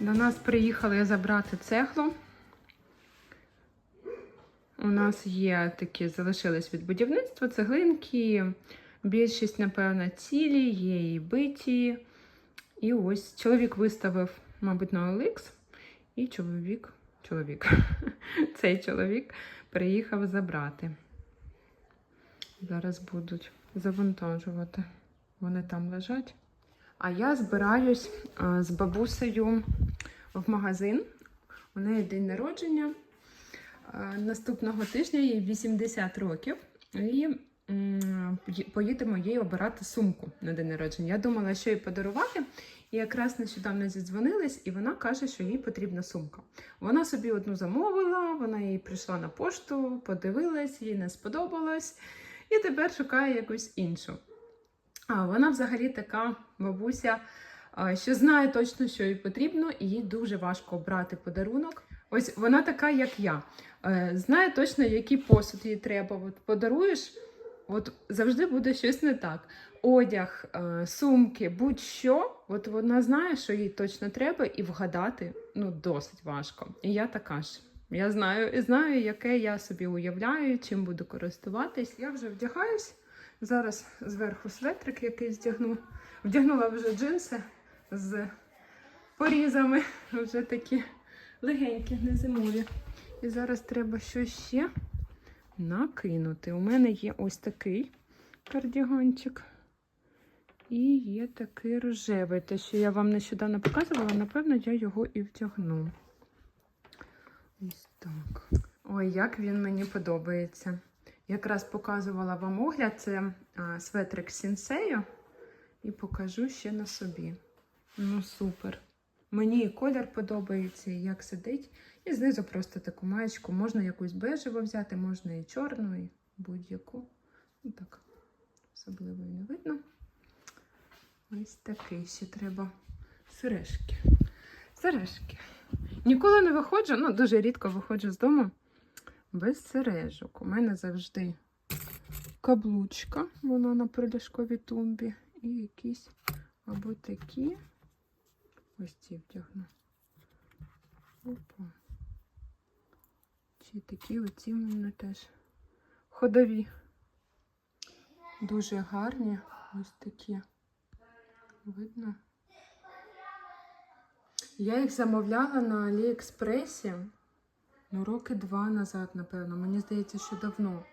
До нас приїхали забрати цеглу. У нас є такі, залишились від будівництва цеглинки. Більшість, напевно, цілі, є і биті. І ось чоловік виставив, мабуть, на OLX. І чоловік, чоловік, цей чоловік приїхав забрати. Зараз будуть завантажувати. Вони там лежать. А я збираюсь з бабусею в магазин. У неї день народження. Наступного тижня їй 80 років. І поїдемо їй обирати сумку на день народження. Я думала, що їй подарувати. І якраз нещодавно зідзвонились, і вона каже, що їй потрібна сумка. Вона собі одну замовила, вона їй прийшла на пошту, подивилась, їй не сподобалось, і тепер шукає якусь іншу. А вона взагалі така бабуся, що знає точно, що їй потрібно, і їй дуже важко обрати подарунок. Ось вона така, як я. Е, Знає точно, який посуд їй треба. От подаруєш, от завжди буде щось не так. Одяг, е, сумки, будь-що. От вона знає, що їй точно треба, і вгадати ну, досить важко. І я така ж. Я знаю, знаю, яке я собі уявляю, чим буду користуватись. Я вже вдягаюсь. Зараз зверху светрик якийсь вдягну. Вдягнула вже джинси з порізами, вже такі легенькі, не зимові. І зараз треба щось ще накинути. У мене є ось такий кардіганчик. І є такий рожевий. Те, що я вам нещодавно показувала, напевно, я його і вдягну. Ось так. Ой, як він мені подобається. Якраз показувала вам огляд, це а, светрик Сінсею. І покажу ще на собі. Ну, супер. Мені і колір подобається, і як сидить. І знизу просто таку маєчку. Можна якусь бежеву взяти, можна і чорну, і будь-яку. Ну так, особливо не видно. Ось такий ще треба сережки. Сережки. Ніколи не виходжу, ну дуже рідко виходжу з дому без сережок. У мене завжди каблучка, вона на приліжковій тумбі. І якісь або такі. Ось ці втягну. Опа. Чи такі оці в мене теж ходові. Дуже гарні. Ось такі. Видно? Я їх замовляла на Аліекспресі. Ну, роки два назад, напевно. Мені здається, що давно.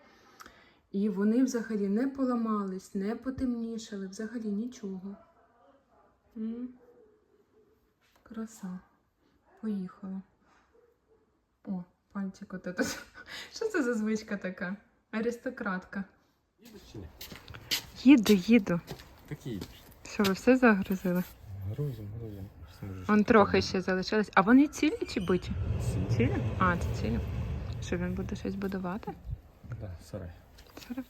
І вони взагалі не поламались, не потемнішали, взагалі нічого. М. Краса. Поїхала. О, пальчик от этот. Що це за звичка така? Аристократка. Їдеш чи ні? Їду, їду. Так їдеш. Що, ви все загрузили? Грузим, грузим. Вон трохи ще залишилось. А вони цілі чи биті? Цілі? А, це цілі. Що він буде щось будувати? Да, сарай.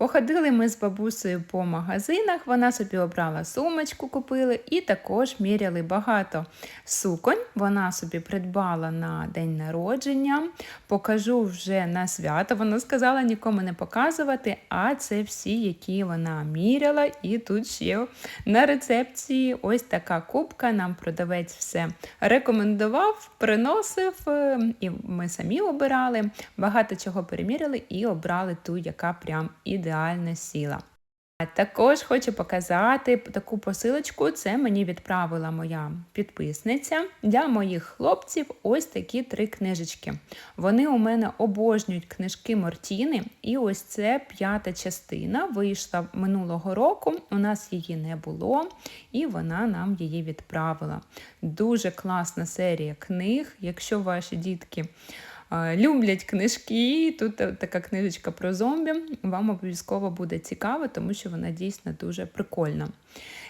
Походили ми з бабусею по магазинах, вона собі обрала сумочку, купили і також міряли багато суконь. Вона собі придбала на день народження. Покажу вже на свято. Вона сказала нікому не показувати, а це всі, які вона міряла. І тут ще на рецепції ось така кубка. Нам продавець все рекомендував, приносив, е, і ми самі обирали. Багато чого переміряли і обрали ту, яка прям ідеально сіла. Також хочу показати таку посилочку. Це мені відправила моя підписниця для моїх хлопців. Ось такі три книжечки. Вони у мене обожнюють книжки Мортіни, і ось це п'ята частина вийшла минулого року. У нас її не було, і вона нам її відправила. Дуже класна серія книг. Якщо ваші дітки люблять книжки, тут е, така книжечка про зомбі, вам обов'язково буде цікаво, тому що вона дійсно дуже прикольна.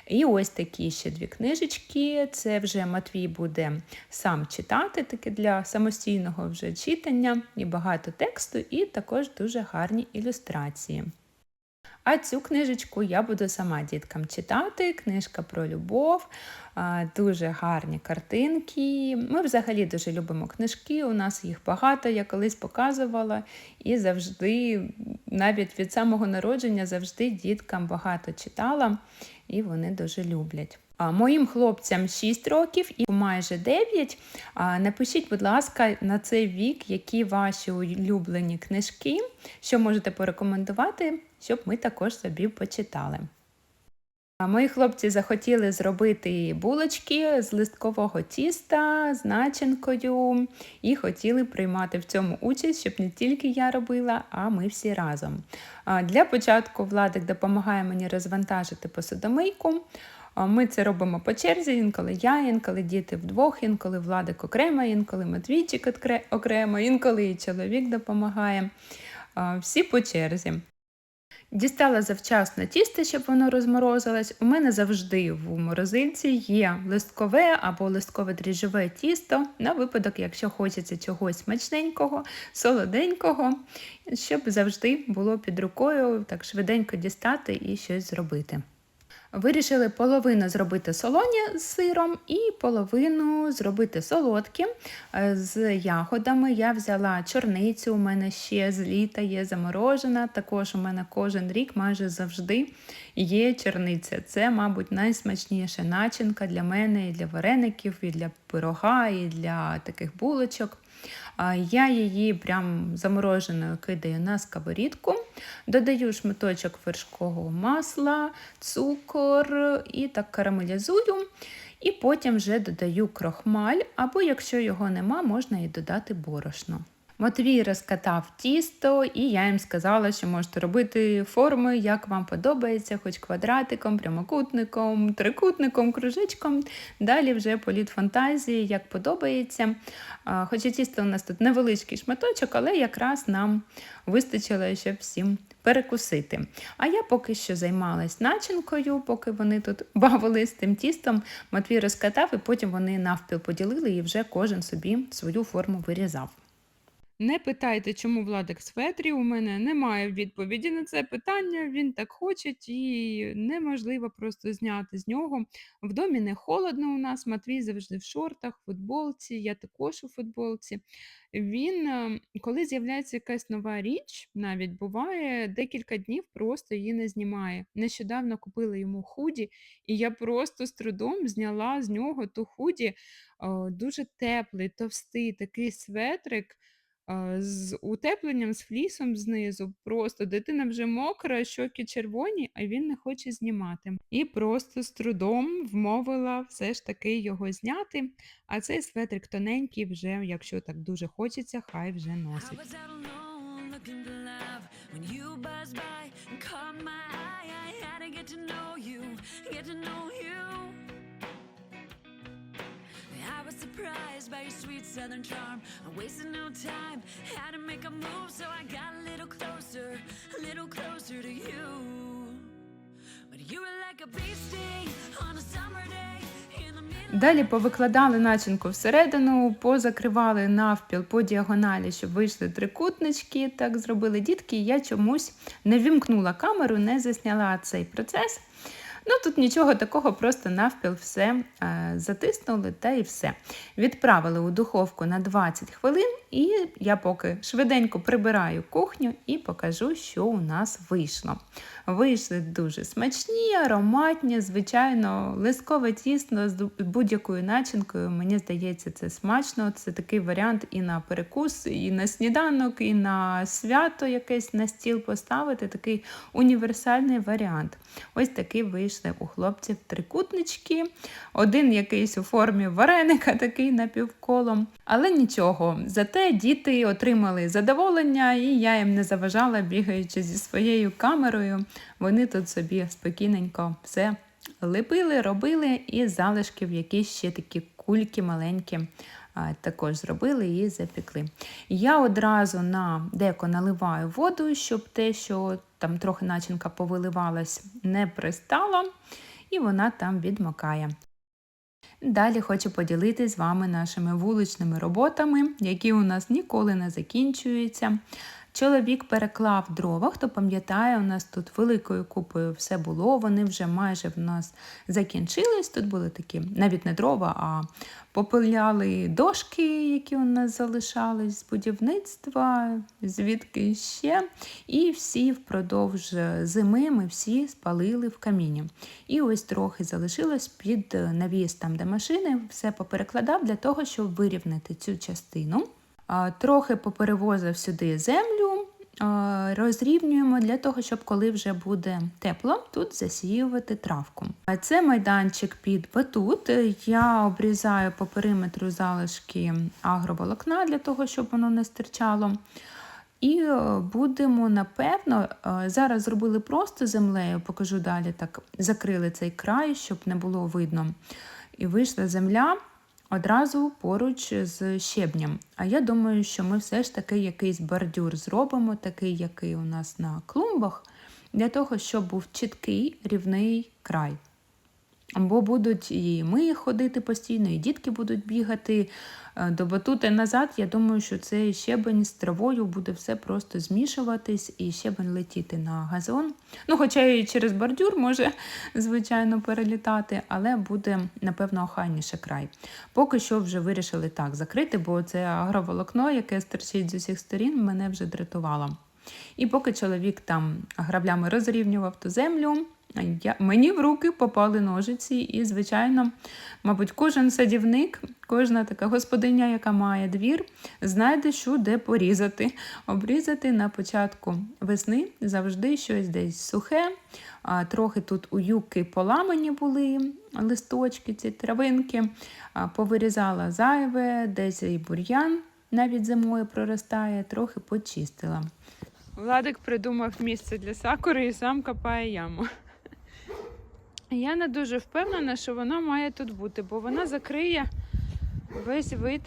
І ось такі ще дві книжечки. Це вже Матвій буде сам читати, таке для самостійного вже читання, і багато тексту, і також дуже гарні ілюстрації. А цю книжечку я буду сама діткам читати. Книжка про любов, дуже гарні картинки. Ми взагалі дуже любимо книжки. У нас їх багато, я колись показувала, і завжди, навіть від самого народження, завжди діткам багато читала, і вони дуже люблять. Моїм хлопцям 6 років і майже 9. Напишіть, будь ласка, на цей вік, які ваші улюблені книжки, що можете порекомендувати, щоб ми також собі почитали. Мої хлопці захотіли зробити булочки з листкового тіста з начинкою і хотіли приймати в цьому участь, щоб не тільки я робила, а ми всі разом. Для початку Владик допомагає мені розвантажити посудомийку. Ми це робимо по черзі, інколи я, інколи діти вдвох, інколи Владик окремо, інколи Матвійчик окремо, інколи і чоловік допомагає. Всі по черзі. Дістала завчасно тісто, щоб воно розморозилось. У мене завжди в морозильці є листкове або листкове дріжджове тісто на випадок, якщо хочеться чогось смачненького, солоденького, щоб завжди було під рукою так швиденько дістати і щось зробити. Вирішили половину зробити солоні з сиром і половину зробити солодкі е, з ягодами. Я взяла чорницю, у мене ще з літа є заморожена. Також у мене кожен рік майже завжди є чорниця. Це, мабуть, найсмачніша начинка для мене і для вареників, і для пирога, і для таких булочок. Я її прям замороженою кидаю на сковорідку, додаю шматочок вершкового масла, цукор і так карамелізую. І потім вже додаю крохмаль, або якщо його нема, можна і додати борошно. Матвій розкатав тісто, і я їм сказала, що можете робити форми, як вам подобається, хоч квадратиком, прямокутником, трикутником, кружечком. Далі вже політ фантазії, як подобається. Хоча тісто у нас тут невеличкий шматочок, але якраз нам вистачило, щоб всім перекусити. А я поки що займалась начинкою, поки вони тут бавились тим тістом. Матвій розкатав, і потім вони навпіл поділили і вже кожен собі свою форму вирізав. Не питайте, чому Владик в светрі. У мене немає відповіді на це питання. Він так хоче, і неможливо просто зняти з нього. В домі не холодно у нас. Матвій завжди в шортах, футболці. Я також у футболці. Він, е, коли з'являється якась нова річ, навіть буває декілька днів просто її не знімає. Нещодавно купила йому худі, і я просто з трудом зняла з нього ту худі. Дуже теплий, товстий такий светрик з утепленням, з флісом знизу. Просто дитина вже мокра, щоки червоні, а він не хоче знімати. І просто з трудом вмовила все ж таки його зняти. А цей светрик тоненький, вже, якщо так дуже хочеться, хай вже носить. Surprised by your sweet southern charm. I wasted no time, had to make a move, so I got a little closer, a little closer to you. But you were like a bee sting on a summer day. Далі повикладали начинку всередину, позакривали навпіл по діагоналі, щоб вийшли трикутнички. Так зробили дітки. Я чомусь не вімкнула камеру, не засняла цей процес. Ну тут нічого такого, просто навпіл все е, затиснули та і все. Відправили у духовку на 20 хвилин, і я поки швиденько прибираю кухню і покажу, що у нас вийшло. Вийшли дуже смачні, ароматні, звичайно, лискове тісно з будь-якою начинкою. Мені здається, це смачно. Це такий варіант і на перекус, і на сніданок, і на свято якесь на стіл поставити. Такий універсальний варіант. Ось такий вийшли у хлопців трикутнички. Один якийсь у формі вареника, такий напівколом. Але нічого, зате діти отримали задоволення, і я їм не заважала, бігаючи зі своєю камерою. Вони тут собі спокійненько все лепили, робили, і з залишків якісь ще такі кульки маленькі. Також зробили і запікли. Я одразу на деко наливаю воду, щоб те, що там трохи начинка повиливалась, не пристало, і вона там відмокає. Далі хочу поділитися з вами нашими вуличними роботами, які у нас ніколи не закінчуються. Чоловік переклав дрова. Хто пам'ятає, у нас тут великою купою все було. Вони вже майже в нас закінчились. Тут були такі навіть не дрова, а попиляли дошки, які у нас залишались з будівництва, звідки ще. І всі впродовж зими ми всі спалили в каміні. І ось трохи залишилось під навіс, там, де машини, все поперекладав для того, щоб вирівняти цю частину. Трохи поперевозив сюди землю, розрівнюємо для того, щоб коли вже буде тепло, тут засіювати травку. А Це майданчик під батут. Я обрізаю по периметру залишки агроволокна для того, щоб воно не стирчало. І е, будемо, напевно, е, зараз зробили просто землею, покажу далі, так закрили цей край, щоб не було видно. І вийшла земля одразу поруч з щебнем. А я думаю, що ми все ж таки якийсь бордюр зробимо, такий, який у нас на клумбах, для того, щоб був чіткий рівний край. Бо будуть і ми ходити постійно, і дітки будуть бігати е, до батути назад. Я думаю, що цей щебень з травою буде все просто змішуватись і щебень летіти на газон. Ну, хоча і через бордюр може, звичайно, перелітати, але буде, напевно, охайніше край. Поки що вже вирішили так закрити, бо це агроволокно, яке стерчить з усіх сторін, мене вже дратувало. І поки чоловік там граблями розрівнював ту землю, я, мені в руки попали ножиці, і, звичайно, мабуть, кожен садівник, кожна така господиня, яка має двір, знайде, що де порізати. Обрізати на початку весни завжди щось десь сухе. А, трохи тут у юки поламані були листочки, ці травинки, а, повирізала зайве, десь і бур'ян навіть зимою проростає, трохи почистила. Владик придумав місце для сакури і сам копає яму. Я не дуже впевнена, що вона має тут бути, бо вона закриє весь вид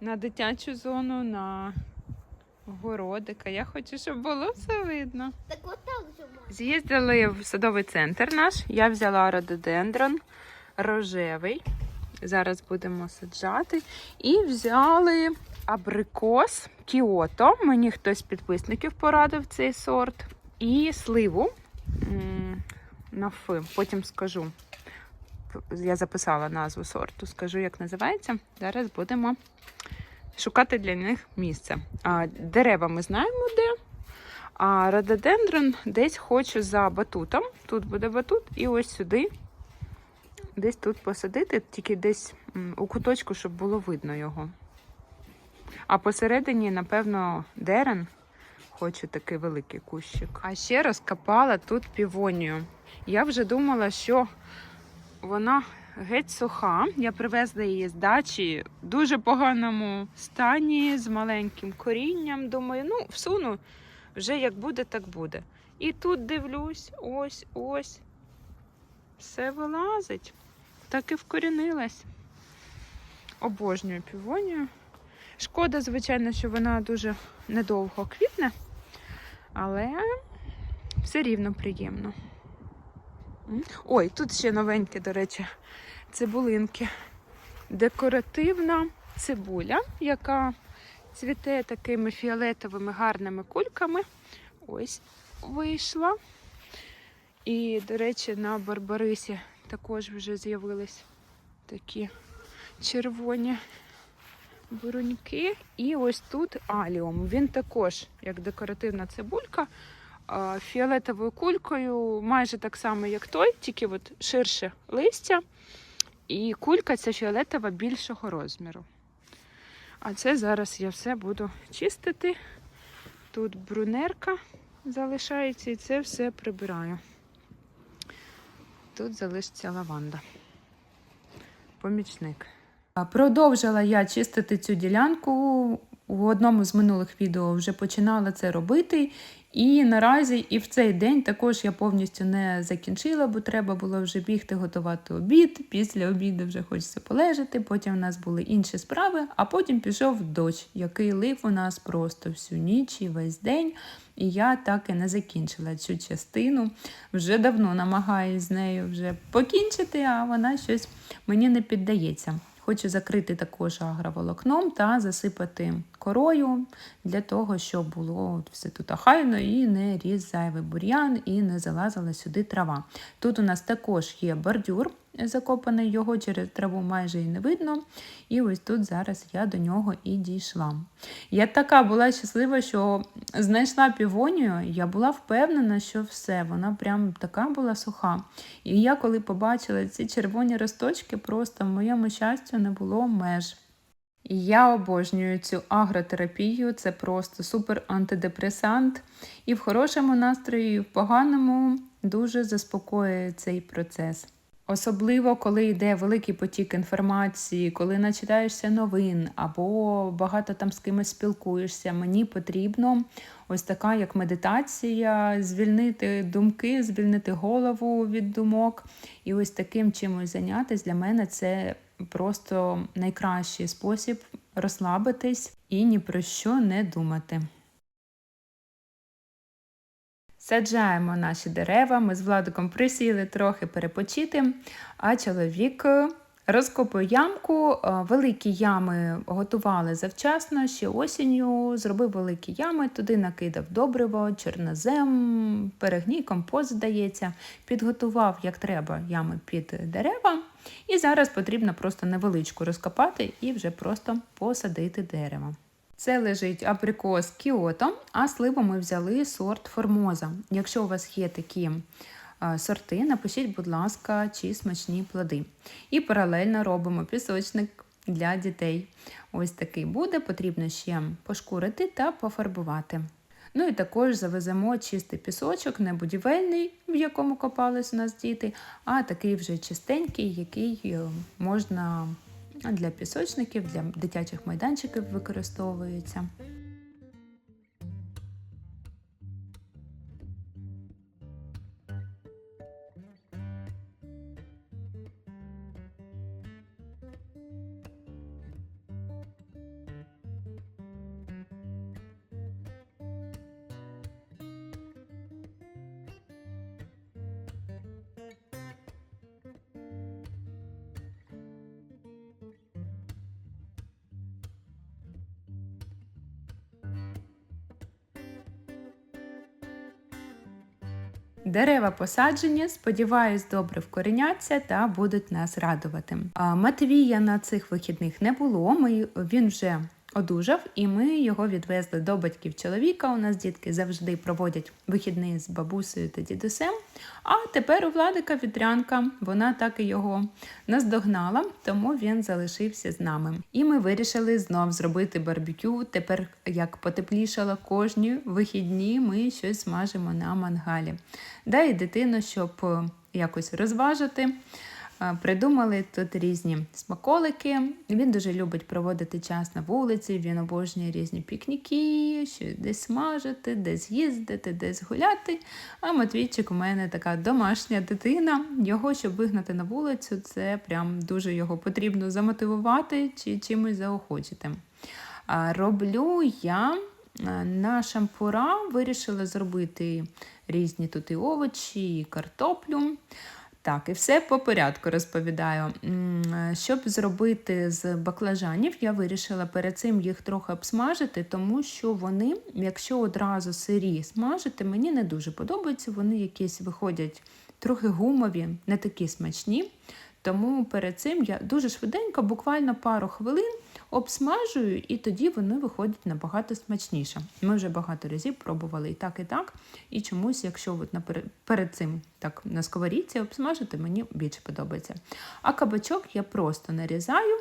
на дитячу зону, на городика. Я хочу, щоб було все видно. Так вот так же. З'їздили в садовий центр наш. Я взяла рододендрон рожевий. Зараз будемо саджати. І взяли абрикос Кіото. Мені хтось з підписників порадив цей сорт. І сливу на Ф. Потім скажу. Я записала назву сорту, скажу, як називається. Зараз будемо шукати для них місце. Дерева ми знаємо де. А рододендрон десь хочу за батутом. Тут буде батут, і ось сюди. Десь тут посадити, тільки десь у куточку, щоб було видно його. А посередині, напевно, дерен. Хочу такий великий кущик. А ще розкопала тут півонію. Я вже думала, що вона геть суха. Я привезла її з дачі в дуже поганому стані, з маленьким корінням. Думаю, ну, всуну, вже як буде, так буде. І тут дивлюсь, ось, ось. Все вилазить. Так і вкорінилась. Обожнюю півонію. Шкода, звичайно, що вона дуже недовго квітне, але все рівно приємно. Ой, тут ще новенькі, до речі, цибулинки. Декоративна цибуля, яка цвіте такими фіолетовими гарними кульками. Ось вийшла. І, до речі, на Барбарисі також вже з'явились такі червоні буруньки. І ось тут аліум. Він також, як декоративна цибулька, фіолетовою кулькою, майже так само, як той, тільки от ширше листя. І кулька ця фіолетова більшого розміру. А це зараз я все буду чистити. Тут брунерка залишається і це все прибираю. Тут залишиться лаванда. Помічник. Продовжила я чистити цю ділянку. У одному з минулих відео вже починала це робити. І наразі, і в цей день також я повністю не закінчила, бо треба було вже бігти готувати обід. Після обіду вже хочеться полежати. Потім у нас були інші справи, а потім пішов дощ, який лив у нас просто всю ніч і весь день. І я так і не закінчила цю частину. Вже давно намагаюся з нею вже покінчити, а вона щось мені не піддається. Хочу закрити також агроволокном та засипати корою для того, щоб було все тут охайно і не різ зайвий бур'ян, і не залазила сюди трава. Тут у нас також є бордюр закопаний, його через траву майже і не видно. І ось тут зараз я до нього і дійшла. Я така була щаслива, що знайшла півонію, я була впевнена, що все, вона прям така була суха. І я, коли побачила ці червоні росточки, просто в моєму щастю не було меж. Я обожнюю цю агротерапію, це просто супер антидепресант. І в хорошому настрої, і в поганому дуже заспокоює цей процес. Особливо, коли йде великий потік інформації, коли начитаєшся новин або багато там з кимось спілкуєшся, мені потрібно ось така як медитація, звільнити думки, звільнити голову від думок. І ось таким чимось зайнятися для мене це просто найкращий спосіб розслабитись і ні про що не думати. Саджаємо наші дерева. Ми з Владиком присіли трохи перепочити, а чоловік е, розкопує ямку. Е, Великі ями готували завчасно, ще осінню. Зробив великі ями, туди накидав добриво, чорнозем, перегній, компост, здається. Підготував, як треба, ями під дерева. І зараз потрібно просто невеличку розкопати і вже просто посадити дерево. Це лежить абрикос Кіото, а сливу ми взяли сорт Формоза. Якщо у вас є такі е, сорти, напишіть, будь ласка, чи смачні плоди. І паралельно робимо пісочник для дітей. Ось такий буде, потрібно ще пошкурити та пофарбувати. Ну і також завеземо чистий пісочок, не будівельний, в якому копались у нас діти, а такий вже чистенький, який е, можна для пісочників, для дитячих майданчиків використовується. Дерева посаджені, сподіваюсь, добре вкоріняться та будуть нас радувати. А Матвія на цих вихідних не було. Ми, він вже одужав, і ми його відвезли до батьків чоловіка. У нас дітки завжди проводять вихідні з бабусею та дідусем. А тепер у Владика вітрянка, вона так і його наздогнала, тому він залишився з нами. І ми вирішили знов зробити барбекю. Тепер, як потеплішало кожні вихідні, ми щось смажимо на мангалі. Да і дитину, щоб е, якось розважити. Е, Придумали тут різні смаколики. Він дуже любить проводити час на вулиці, він обожнює різні пікніки, щось десь смажити, десь їздити, десь гуляти. А Матвійчик у мене така домашня дитина. Його, щоб вигнати на вулицю, це прям дуже його потрібно замотивувати чи чимось заохочити. Роблю я е, на шампура, вирішила зробити різні тут і овочі, і картоплю. Так, і все по порядку розповідаю. Щоб зробити з баклажанів, я вирішила перед цим їх трохи обсмажити, тому що вони, якщо одразу сирі смажити, мені не дуже подобаються. Вони якісь виходять трохи гумові, не такі смачні. Тому перед цим я дуже швиденько, буквально пару хвилин, обсмажую, і тоді вони виходять набагато смачніше. Ми вже багато разів пробували і так, і так. І чомусь, якщо от напер- перед цим так на сковорідці обсмажити, мені більше подобається. А кабачок я просто нарізаю.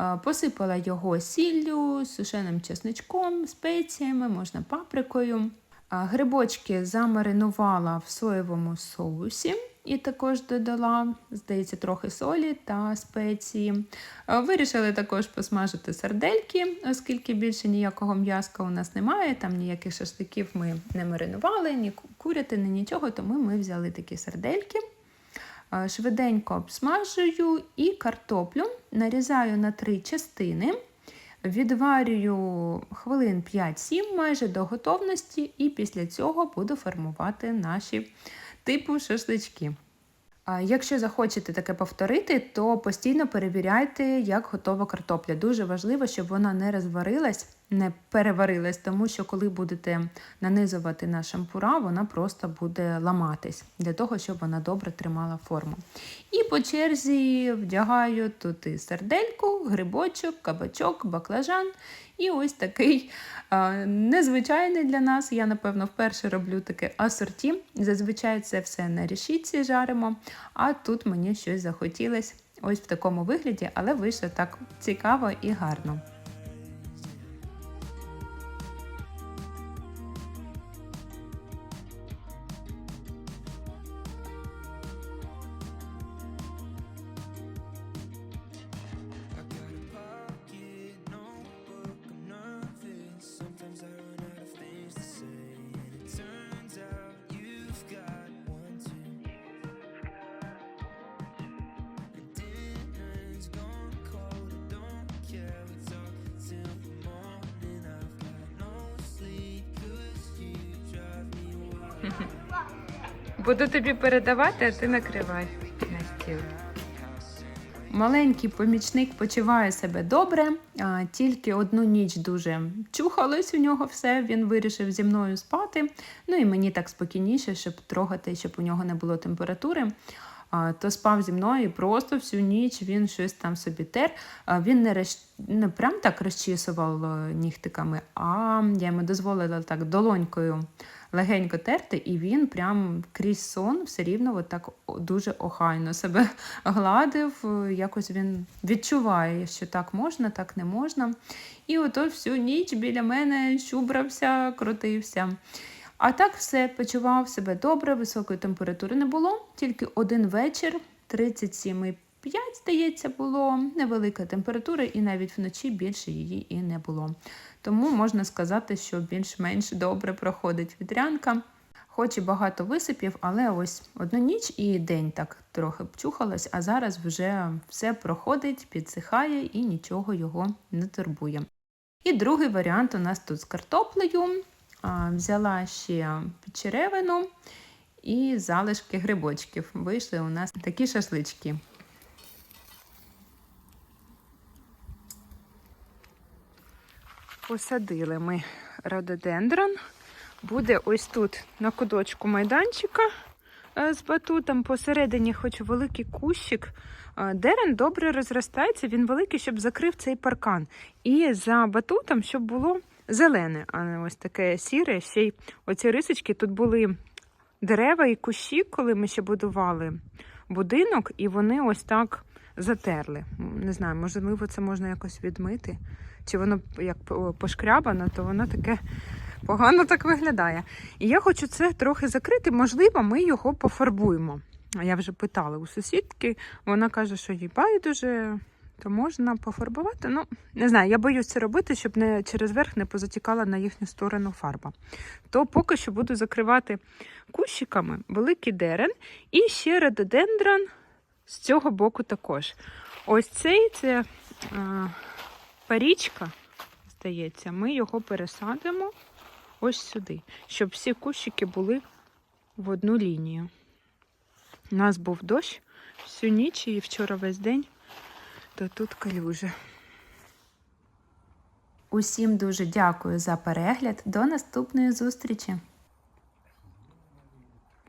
Е, Посипала його сіллю, сушеним чесничком, спеціями, можна паприкою. Грибочки замаринувала в соєвому соусі і також додала, здається, трохи солі та спеції. Е, Вирішили також посмажити сардельки, оскільки більше ніякого м'яска у нас немає, там ніяких шашликів ми не маринували, ні ку- курятини, нічого, тому ми взяли такі сардельки. Е, Швиденько обсмажую і картоплю нарізаю на три частини. Відварюю хвилин 5-7 майже до готовності, і після цього буду формувати наші типу шашлички. Якщо захочете таке повторити, то постійно перевіряйте, як готова картопля. Дуже важливо, щоб вона не розварилась, не переварилась, тому що коли будете нанизувати на шампура, вона просто буде ламатись для того, щоб вона добре тримала форму. І по черзі вдягаю тут і сардельку, грибочок, кабачок, баклажан. І ось такий е, незвичайний для нас. Я, напевно, вперше роблю таке асорті. Зазвичай це все на рішітці жаримо, а тут мені щось захотілось ось в такому вигляді, але вийшло так цікаво і гарно. Буду тобі передавати, а ти накривай на стіл. Маленький помічник почуває себе добре, а, тільки одну ніч дуже чухалось у нього все. Він вирішив зі мною спати. Ну і мені так спокійніше, щоб трогати, щоб у нього не було температури. То спав зі мною і просто всю ніч він щось там собі тер. Він не, розч... не прям так розчісував е, нігтиками, а я йому дозволила так долонькою легенько терти, і він прям крізь сон все рівно от так дуже охайно себе гладив. Якось він відчуває, що так можна, так не можна. І ото всю ніч біля мене щубрався, крутився. А так все почував себе добре, високої температури не було, тільки один вечір, 37,5, здається, було невелика температура, і навіть вночі більше її і не було. Тому можна сказати, що більш-менш добре проходить вітрянка. Хоч і багато висипів, але ось одну ніч і день так трохи пчухалось, а зараз вже все проходить, підсихає і нічого його не турбує. І другий варіант у нас тут з картоплею. Взяла ще підчеревину і залишки грибочків. Вийшли у нас такі шашлички. Посадили ми рододендрон. Буде ось тут на кудочку майданчика е, з батутом. Посередині хоч великий кущик. Е, Дерен добре розростається, він великий, щоб закрив цей паркан. І за батутом, щоб було зелене, а не ось таке сіре. Ще й оці рисочки тут були дерева і кущі, коли ми ще будували будинок, і вони ось так затерли. Не знаю, можливо, це можна якось відмити. Чи воно як по- пошкрябано, то воно таке погано так виглядає. І я хочу це трохи закрити. Можливо, ми його пофарбуємо. Я вже питала у сусідки, вона каже, що їй байдуже, то можна пофарбувати. Ну, не знаю, я боюсь це робити, щоб не через верх не позатікала на їхню сторону фарба. То поки що буду закривати кущиками великий дерен і ще рододендрон з цього боку також. Ось цей це а, парічка, здається, ми його пересадимо ось сюди, щоб всі кущики були в одну лінію. У нас був дощ всю ніч і вчора весь день, то тут калюжа. Усім дуже дякую за перегляд. До наступної зустрічі!